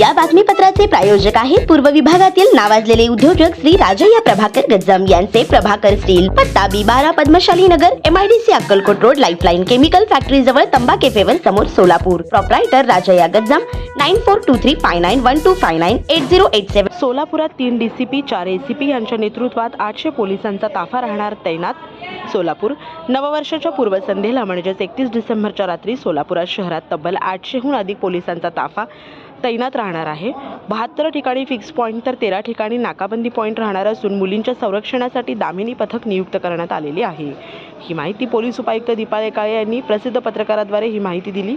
या बातमीपत्राचे प्रायोजक आहेत पूर्व विभागातील नावाजलेले उद्योजक श्री राजय्या प्रभाकर गज्जम यांचे प्रभाकर स्टील पत्ता बी बारा Padmashali Nagar MIDC Akkalkot road lifeline chemical factory जवळ तंबा केफेवर समोर Solapur. Proprietor Rajayya Gajjam nine four two three five nine one two five nine eight zero eight seven सोलापुरात तीन डीसीपी चार एसीपी यांच्या नेतृत्वात आठशे पोलिसांचा ताफा राहणार तैनात. सोलापूर नववर्षाच्या पूर्वसंध्येला म्हणजेच एकतीस डिसेंबरच्या रात्री सोलापुरात शहरात तब्बल आठशेहून अधिक पोलिसांचा ताफा तैनात राहणार आहे. बहात्तर ठिकाणी फिक्स पॉईंट तर तेरा ठिकाणी नाकाबंदी पॉईंट राहणार असून मुलींच्या संरक्षणासाठी दामिनी पथक नियुक्त करण्यात आलेली आहे. ही माहिती पोलीस उपायुक्त दीपाले काळे यांनी प्रसिद्ध पत्रकाराद्वारे ही माहिती दिली.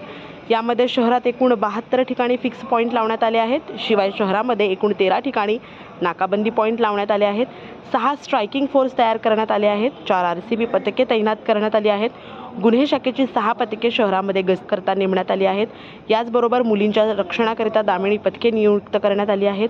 यामध्ये शहरात एकूण बहात्तर ठिकाणी फिक्स पॉईंट लावण्यात आले आहेत. शिवाय शहरामध्ये एकूण तेरा ठिकाणी नाकाबंदी पॉईंट लावण्यात आले आहेत. सहा स्ट्रायकिंग फोर्स तयार करण्यात आले आहेत. चार आर सी बी पथके तैनात करण्यात आली आहेत. गुन्हे शाखेची सहा पथके शहरामध्ये गस्त करता नेमण्यात आली आहेत. याचबरोबर मुलींच्या रक्षणाकरिता दामिनी पथके नियुक्त करण्यात आली आहेत.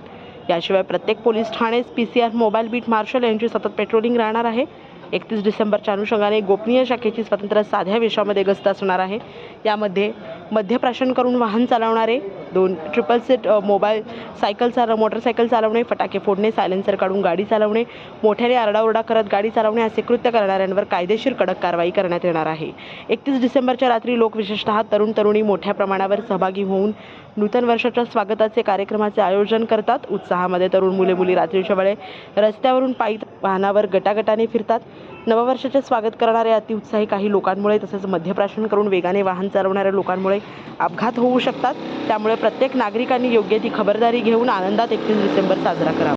याशिवाय प्रत्येक police ठाणेस P C R mobile beat marshal यांची सतत पेट्रोलिंग राहणार आहे. एकतीस डिसेंबरच्या अनुषंगाने गोपनीय शाखेची स्वतंत्र साध्या वेशामध्ये गस्त असणार आहे. यामध्ये मद्यप्राशन करून वाहन चालवणारे दोन ट्रिपल सीट मोबाईल सायकल चालव मोटरसायकल चालवणे फटाके फोडणे सायलेन्सर काढून गाडी चालवणे मोठ्याने आरडाओरडा करत गाडी चालवणे असे कृत्य करणाऱ्यांवर कायदेशीर कडक कारवाई करण्यात येणार आहे. एकतीस डिसेंबरच्या रात्री लोक विशेषतः तरुण तरुणी मोठ्या प्रमाणावर सहभागी होऊन नूतन वर्षाच्या स्वागताचे कार्यक्रमाचे आयोजन करतात. उत्साहामध्ये तरुण मुले मुली रात्रीच्या वेळे रस्त्यावरून पायी वाहनावर गटागटाने फिरतात. नववर्षाचे स्वागत करणाऱ्या अतिउत्साही काही लोकांमुळे तसेच मध्यप्राशन करून वेगाने वाहन चालवणाऱ्या लोकांमुळे अपघात होऊ शकतात. त्यामुळे प्रत्येक नागरिकांनी योग्य ती खबरदारी घेऊन आनंदात एकतीस डिसेंबर साजरा करावा.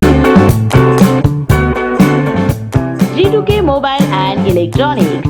G two K mobile and electronics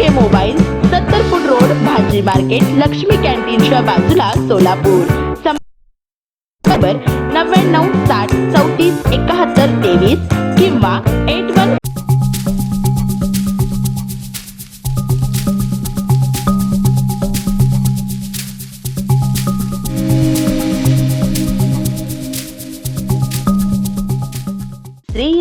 K mobile सत्तर फूट रोड भाजी मार्केट लक्ष्मी कॅन्टीनच्या बाजूला सोलापूर. नव्याण्णव साठ चौतीस एकाहत्तर तेवीस किंवा एट